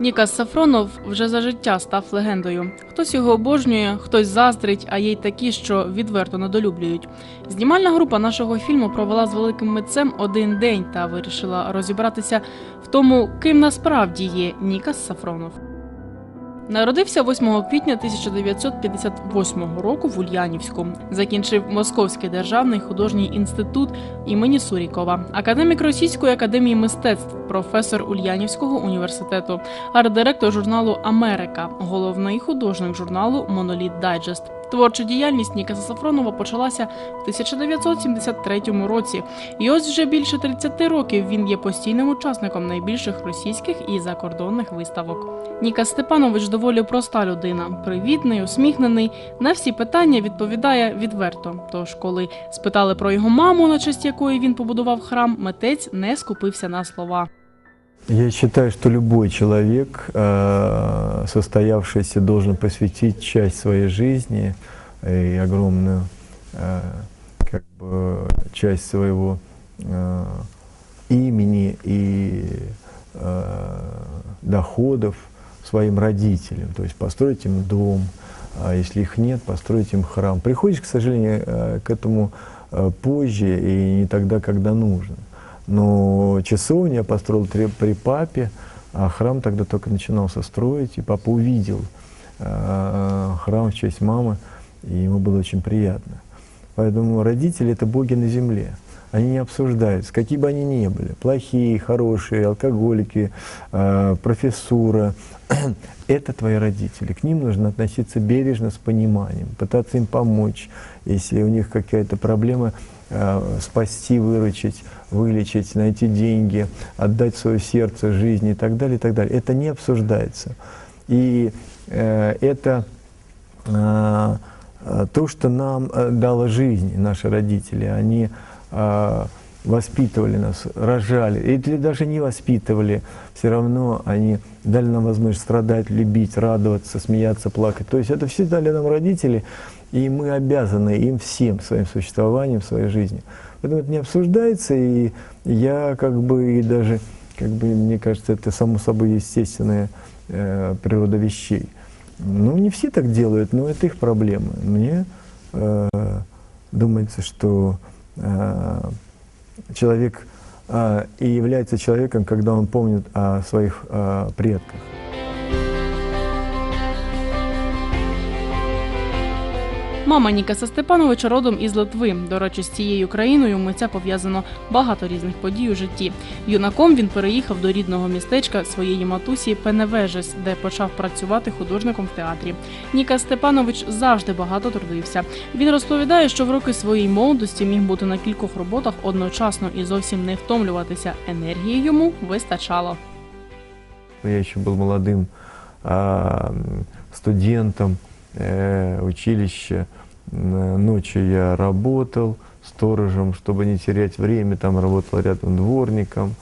Нікас Сафронов вже за життя став легендою. Хтось його обожнює, хтось заздрить, а є й такі, що відверто недолюблюють. Знімальна група нашого фільму провела з великим митцем один день та вирішила розібратися в тому, ким насправді є Нікас Сафронов. Народився 8 квітня 1958 року в Ульянівську. Закінчив Московський державний художній інститут імені Сурікова, академік Російської академії мистецтв, професор Ульянівського університету, арт-директор журналу Америка, головний художник журналу Моноліт Дайджест. Творча діяльність Нікаса Сафронова почалася в 1973 році, і ось вже більше 30 років він є постійним учасником найбільших російських і закордонних виставок. Нікас Степанович доволі проста людина, привітний, усміхнений. На всі питання відповідає відверто. Тож, коли спитали про його маму, на честь якої він побудував храм, митець не скупився на слова. Я считаю, что любой человек, э, состоявшийся, должен посвятить часть своей жизни и огромную э, как бы, часть своего э, имени и э, доходов своим родителям. То есть построить им дом, а если их нет, построить им храм. Приходишь, к сожалению, э, к этому э, позже и не тогда, когда нужно. Но часовню я построил при, при папе, а храм тогда только начинался строить, и папа увидел э, храм в честь мамы, и ему было очень приятно. Поэтому родители – это боги на земле. Они не обсуждаются, какие бы они ни были, плохие, хорошие, алкоголики, э, профессура. Это твои родители. К ним нужно относиться бережно, с пониманием, пытаться им помочь. Если у них какая-то проблема, э, спасти, выручить, вылечить, найти деньги, отдать свое сердце, жизнь и так далее, и так далее. Это не обсуждается. И э, это э, то, что нам дало жизнь наши родители. Они воспитывали нас, рожали, или даже не воспитывали, все равно они дали нам возможность страдать, любить, радоваться, смеяться, плакать. То есть это все дали нам родители, и мы обязаны им всем своим существованием, своей жизнью. Поэтому это не обсуждается, и я как бы и даже, как бы, мне кажется, это само собой естественная э, природа вещей. Ну, не все так делают, но это их проблемы. Мне э, думается, что э, человек э, и является человеком, когда он помнит о своих э, предках. Мама Нікаса Степановича родом із Литви. До речі, з цією країною митця пов'язано багато різних подій у житті. Юнаком він переїхав до рідного містечка своєї матусі Пеневежес, де почав працювати художником в театрі. Нікас Степанович завжди багато трудився. Він розповідає, що в роки своєї молодості міг бути на кількох роботах одночасно і зовсім не втомлюватися. Енергії йому вистачало. Я еще был молодым а, студентом э, училища. Н- Ночью я работал сторожем, чтобы не терять время, там работал рядом дворником.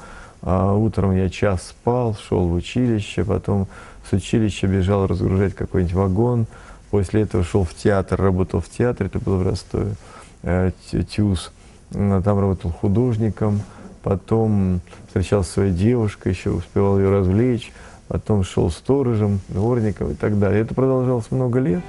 А утром я час спал, шел в училище, потом с училища бежал разгружать какой-нибудь вагон. После этого шел в театр, работал в театре, это было в Ростове, э, ТЮЗ. Там работал художником, потом встречался со своей девушкой, еще успевал ее развлечь, потом шел сторожем, дворником и так далее. Это продолжалось много лет.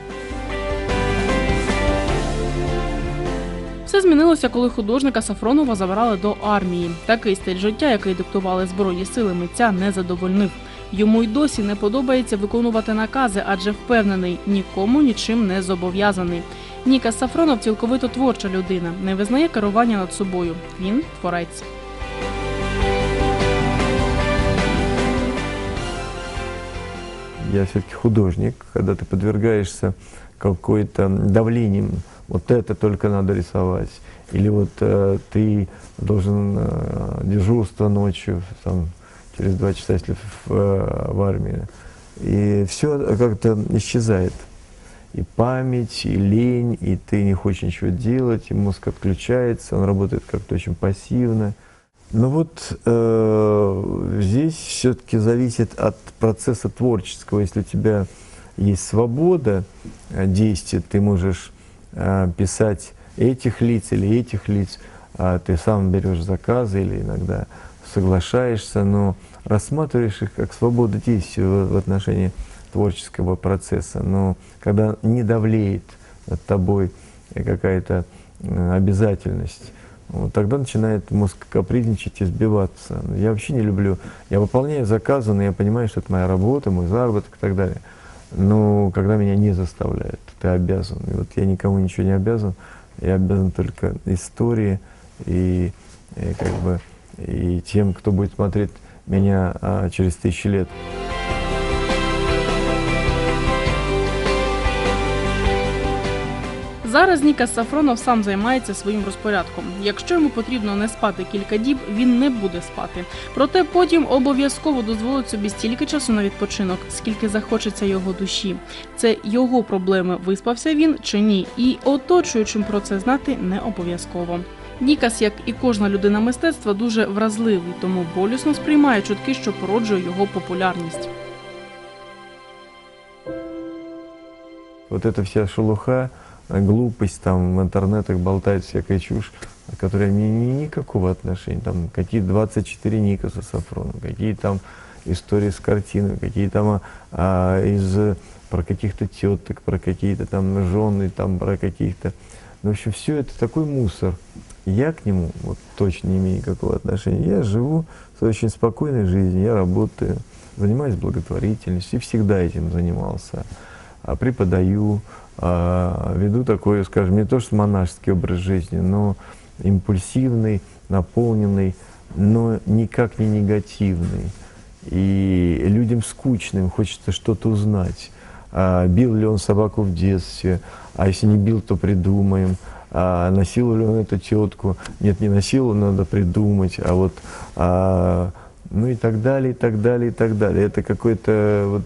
Все змінилося, коли художника Сафронова забрали до армії. Такий стиль життя, який диктували збройні сили митця, не задовольнив. Йому й досі не подобається виконувати накази, адже впевнений, нікому нічим не зобов'язаний. Ніка Сафронов цілковито творча людина, не визнає керування над собою. Він творець. Я все-таки художник, когда ты подвергаешься какой-то давлением, вот это только надо рисовать, или вот э, ты должен э, дежурство ночью, там, через два часа, если в, э, в армии, и все как-то исчезает. И память, и лень, и ты не хочешь ничего делать, и мозг отключается, он работает как-то очень пассивно. Ну вот э, здесь все-таки зависит от процесса творческого. Если у тебя есть свобода э, действия, ты можешь э, писать этих лиц или этих лиц, а ты сам берешь заказы или иногда соглашаешься, но рассматриваешь их как свободу действия в, в отношении творческого процесса. Но когда не давлеет над тобой какая-то э, обязательность, вот, тогда начинает мозг капризничать и сбиваться. Я вообще не люблю. Я выполняю заказы, но я понимаю, что это моя работа, мой заработок и так далее. Но когда меня не заставляют, ты обязан. И вот я никому ничего не обязан. Я обязан только истории и, и как бы и тем, кто будет смотреть меня а, через тысячи лет. Зараз Нікас Сафронов сам займається своїм розпорядком. Якщо йому потрібно не спати кілька діб, він не буде спати. Проте потім обов'язково дозволить собі стільки часу на відпочинок, скільки захочеться його душі. Це його проблеми, виспався він чи ні, і оточуючим про це знати не обов'язково. Нікас, як і кожна людина мистецтва, дуже вразливий, тому болісно сприймає чутки, що породжує його популярність. Вот эта вся шелуха, глупость, там в интернетах болтает всякая чушь, которая мне ни, никакого отношения. Там какие 24 Никаса Сафрона, какие там истории с картиной, какие там а, а, из про каких-то теток, про какие-то там жены, там про каких-то... Ну, в общем, все это такой мусор. Я к нему вот точно не имею никакого отношения. Я живу своей очень спокойной жизнью, я работаю, занимаюсь благотворительностью и всегда этим занимался. А, преподаю, веду такой, скажем, не то что монашеский образ жизни, но импульсивный, наполненный, но никак не негативный. И людям скучным хочется что-то узнать. А, бил ли он собаку в детстве, а если не бил, то придумаем. А, насиловал ли он эту тетку? Нет, не насиловал, надо придумать. А вот, а, ну и так далее, и так далее, и так далее. Это какой-то вот...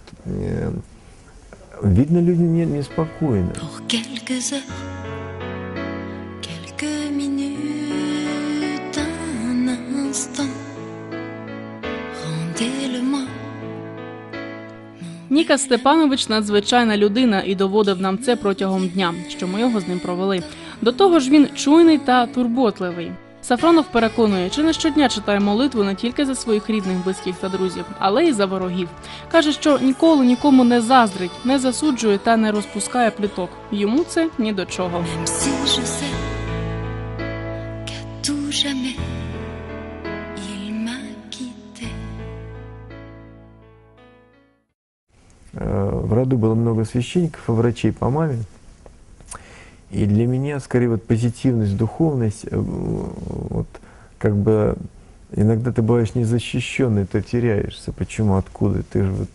Видно, люди не, неспокойны. Нікас Степанович надзвичайна людина і доводив нам це протягом дня, що ми його з ним провели. До того ж, він чуйний та турботливий. Сафронов переконує, чи не щодня читає молитву не тільки за своїх рідних, близьких та друзів, але й за ворогів. Каже, що ніколи нікому не заздрить, не засуджує та не розпускає пліток. Йому це ні до чого. Э, В роду было много священников и врачей по маме. И для меня, скорее, вот позитивность, духовность, э, вот как бы иногда ты бываешь незащищенный, ты теряешься. Почему, откуда? Ты же вот,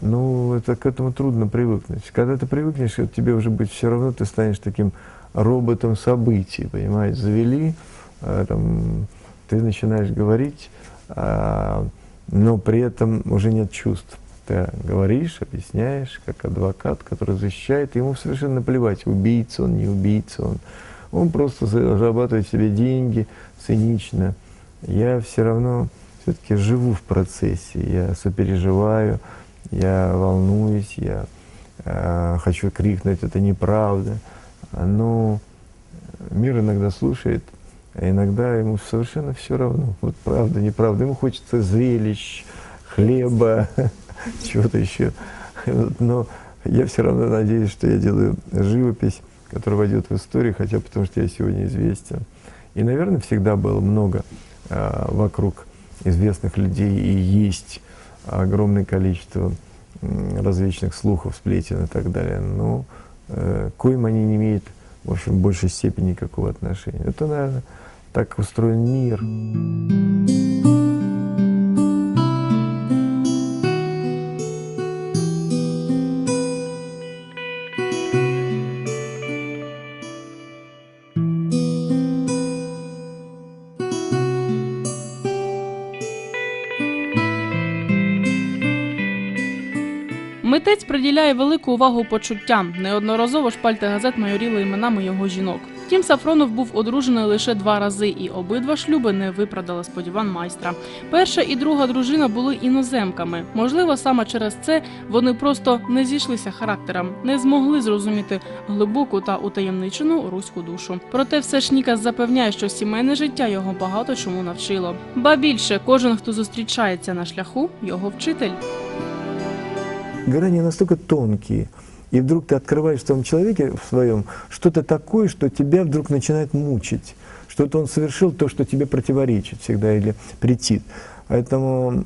ну, это к этому трудно привыкнуть. Когда ты привыкнешь, вот тебе уже быть все равно, ты станешь таким роботом событий, понимаешь? Завели, э, там, ты начинаешь говорить, а, но при этом уже нет чувств. Ты говоришь, объясняешь, как адвокат, который защищает, ему совершенно наплевать, убийца он, не убийца он. Он просто зарабатывает себе деньги цинично. Я все равно все-таки живу в процессе, я сопереживаю, я волнуюсь, я э, хочу крикнуть, это неправда. Но мир иногда слушает, а иногда ему совершенно все равно. Вот правда, неправда. Ему хочется зрелищ, хлеба, чего-то еще. Но я все равно надеюсь, что я делаю живопись, которая войдет в историю, хотя потому что я сегодня известен. И, наверное, всегда было много а, вокруг известных людей и есть огромное количество различных слухов, сплетен и так далее. Но э, к коим они не имеют, в общем, в большей степени никакого отношения. Это, наверное, так устроен мир. Митець приділяє велику увагу почуттям. Неодноразово шпальти газет майоріли іменами його жінок. Втім, Сафронов був одружений лише два рази, і обидва шлюби не виправдали сподівань майстра. Перша і друга дружина були іноземками. Можливо, саме через це вони просто не зійшлися характером, не змогли зрозуміти глибоку та утаємничену руську душу. Проте все ж Нікас запевняє, що сімейне життя його багато чому навчило. Ба більше, кожен, хто зустрічається на шляху, його вчитель. Грани настолько тонкие, и вдруг ты открываешь в том человеке в своем что-то такое, что тебя вдруг начинает мучить. Что-то он совершил то, что тебе противоречит всегда или претит. Поэтому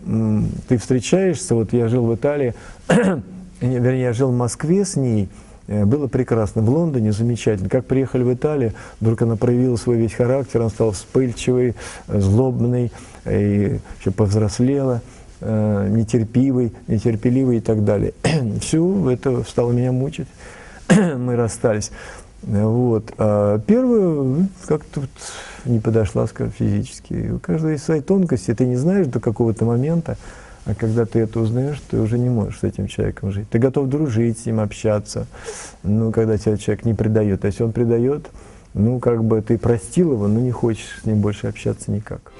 ты встречаешься, вот я жил в Италии, не, вернее, я жил в Москве с ней, э, было прекрасно, в Лондоне замечательно. Как приехали в Италию, вдруг она проявила свой весь характер, он стал вспыльчивый, э, злобный, э, и еще повзрослела э, нетерпивый, нетерпеливый и так далее. Все это стало меня мучить. Мы расстались. Вот. А первую как-то вот не подошла, скажем, физически. У каждого есть свои тонкости, ты не знаешь до какого-то момента, а когда ты это узнаешь, ты уже не можешь с этим человеком жить. Ты готов дружить с ним, общаться, ну, когда тебя человек не предает. А если он предает, ну, как бы ты простил его, но не хочешь с ним больше общаться никак.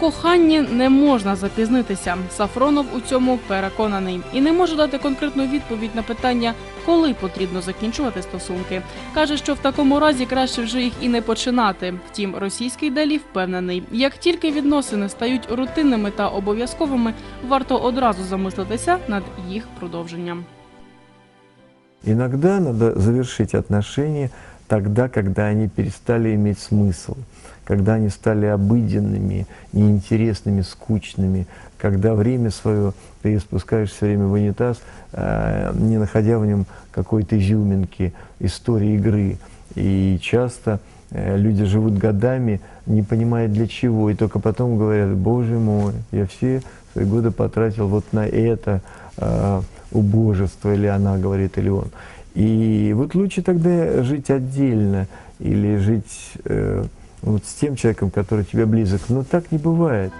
Коханні не можна запізнитися. Сафронов у цьому переконаний і не може дати конкретну відповідь на питання, коли потрібно закінчувати стосунки. каже, що в такому разі краще вже їх і не починати. Втім, російський далі впевнений, як тільки відносини стають рутинними та обов'язковими, варто одразу замислитися над їх продовженням. Иногда надо завершить отношения тогда, когда они перестали иметь смысл, когда они стали обыденными, неинтересными, скучными, когда время свое ты спускаешь все время в унитаз, э, не находя в нем какой-то изюминки, истории игры. И часто э, люди живут годами, не понимая для чего, и только потом говорят, боже мой, я все свои годы потратил вот на это, э, убожество, или она говорит, или он. И вот лучше тогда жить отдельно или жить э, вот с тем человеком, который тебе близок. Но так не бывает.